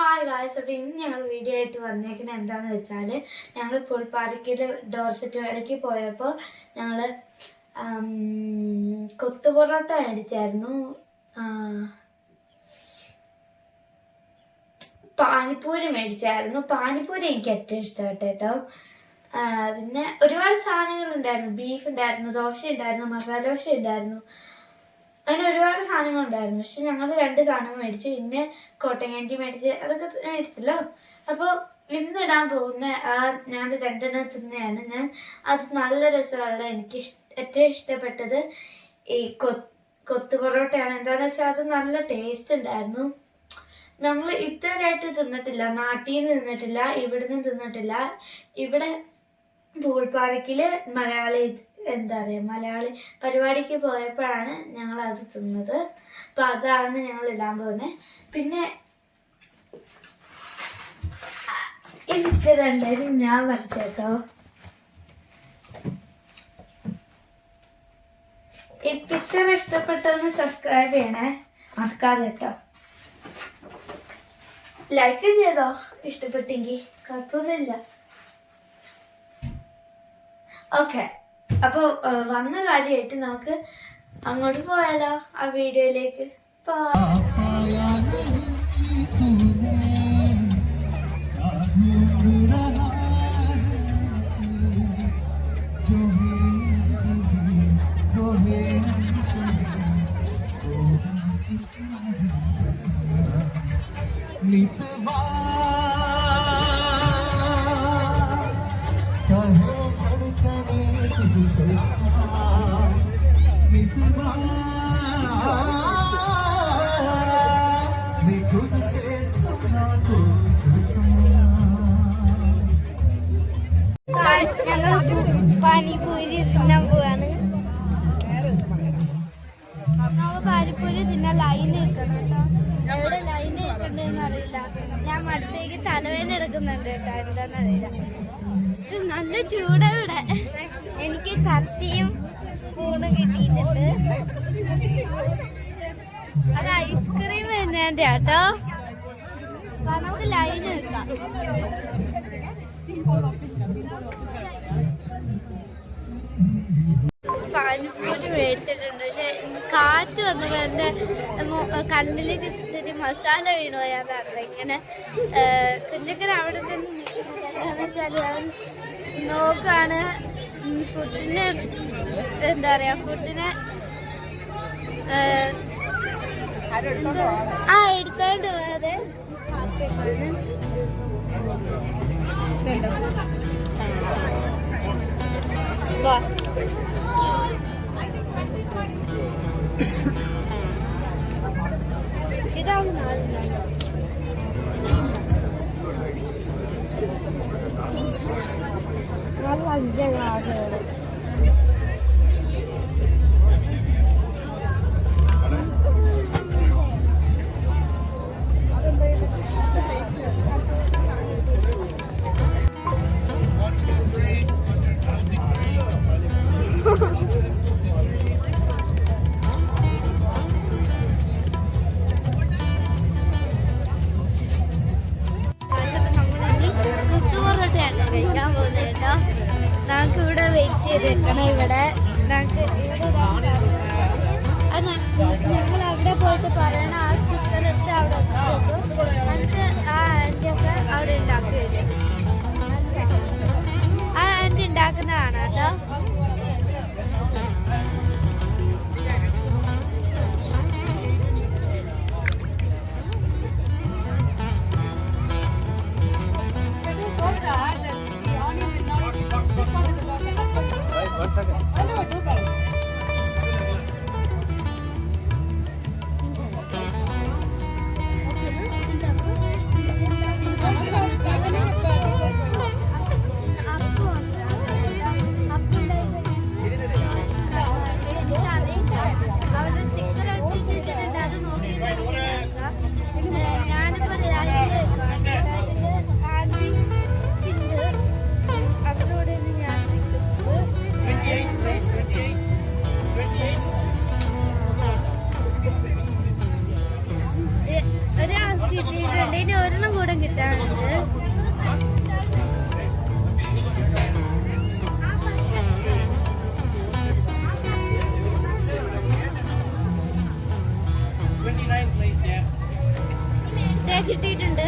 Hi guys അപ്പോൾ ഇന്ന് ഞങ്ങൾ വീഡിയോ ആയിട്ട് വന്നേക്കുന്നത് എന്താണെന്ന് വെച്ചാൽ ഞങ്ങൾ പുൽപ്പാറയ്ക്കൽ ഡോർസെറ്റ് വേളയ്ക്ക് പോയപ്പോൾ ഞങ്ങൾ കൊത്തു പൊറോട്ട മേടിച്ചായിരുന്നു. പാനിപ്പൂരി മേടിച്ചായിരുന്നു. പാനിപ്പൂരി എനിക്ക് ഏറ്റവും ഇഷ്ടപ്പെട്ടു കേട്ടോ. പിന്നെ ഒരുപാട് സാധനങ്ങൾ ഉണ്ടായിരുന്നു ബീഫ് ഉണ്ടായിരുന്നു ദോശ ഉണ്ടായിരുന്നു മസാല ദോശ ഉണ്ടായിരുന്നു. അങ്ങനെ ഒരുപാട് സാധനങ്ങൾ ഉണ്ടായിരുന്നു. പക്ഷെ ഞങ്ങൾ രണ്ട് സാധനം മേടിച്ചു പിന്നെ കോട്ടയം കാന്റി മേടിച്ച് അതൊക്കെ മേടിച്ചല്ലോ. അപ്പോൾ ഇന്ന് ഇടാൻ പോകുന്ന ആ ഞാൻ രണ്ടെണ്ണം തിന്നെയാണ്. ഞാൻ അത് നല്ല രസമാണ് എനിക്ക് ഏറ്റവും ഇഷ്ടപ്പെട്ടത് ഈ കൊത്തു പൊറോട്ടയാണ്. എന്താണെന്ന് വെച്ചാൽ അത് നല്ല ടേസ്റ്റ് ഉണ്ടായിരുന്നു. നമ്മൾ ഇതുവരെയായിട്ട് തിന്നിട്ടില്ല. നാട്ടിൽ നിന്ന് തിന്നിട്ടില്ല ഇവിടുന്ന് തിന്നിട്ടില്ല. ഇവിടെ പൂൾപ്പാറയ്ക്കിൽ മലയാളി എന്താ പറയുക മലയാളി പരിപാടിക്ക് പോയപ്പോഴാണ് ഞങ്ങൾ അത് തിന്നത്. അപ്പം അതാണ് ഞങ്ങൾ ഇടാൻ പോകുന്നത് പിന്നെ എനിക്ക് രണ്ടായിരം ഞാൻ വരച്ചേട്ടോ ഈ പിക്ചർ ഇഷ്ടപ്പെട്ടൊന്ന് സബ്സ്ക്രൈബ് ചെയ്യണേ. മറക്കാതെ കേട്ടോ. ലൈക്ക് ചെയ്തോ? ഇഷ്ടപ്പെട്ടെങ്കിൽ കുഴപ്പമൊന്നുമില്ല. ഓക്കെ അപ്പോൾ വന്ന കാര്യമായിട്ട് നമുക്ക് അങ്ങോട്ട് പോയാലോ ആ വീഡിയോയിലേക്ക്. പോവാം പാനിപ്പൂരി തിന്നാൻ പോവാണ്. പാനിപ്പൂരി തിന്നാൻ ലൈൻ നിൽക്കണം കേട്ടോ. എവിടെ ലൈൻ നിൽക്കണ്ടെന്ന് അറിയില്ല. ഞാൻ അടുത്തേക്ക് തലവേദന എടുക്കുന്നുണ്ട് കേട്ടോ ഇത് നല്ല ചൂടാ ഇവിടെ. എനിക്ക് കത്തിയും സ്പൂണും കിട്ടിയിട്ടുണ്ട്. അത് ഐസ്ക്രീം വരുന്നതിന്റെ കേട്ടോ. നമുക്ക് ലൈൻ നിൽക്കാം. പാനിപ്പൂരി മേടിച്ചിട്ടുണ്ട്. പക്ഷെ കാറ്റ് വന്നപ്പോ എന്റെ മു- കണ്ണിലേക്ക് ഇത്തിരി മസാല വീണു പോയതാണ് ഇങ്ങനെ കുഞ്ഞക്കൻ അവിടെ നിന്ന് നിൽക്കുന്നത് വെച്ചാൽ അവൻ നോക്കാണ് ഫുഡിന് എന്താ പറയാ ഫുഡിനെ ആ എടുത്തോണ്ട് പോയത് 对的。对。你这样子拿着。拿着吧，你这个二十。കിട്ടിയിട്ടുണ്ട്.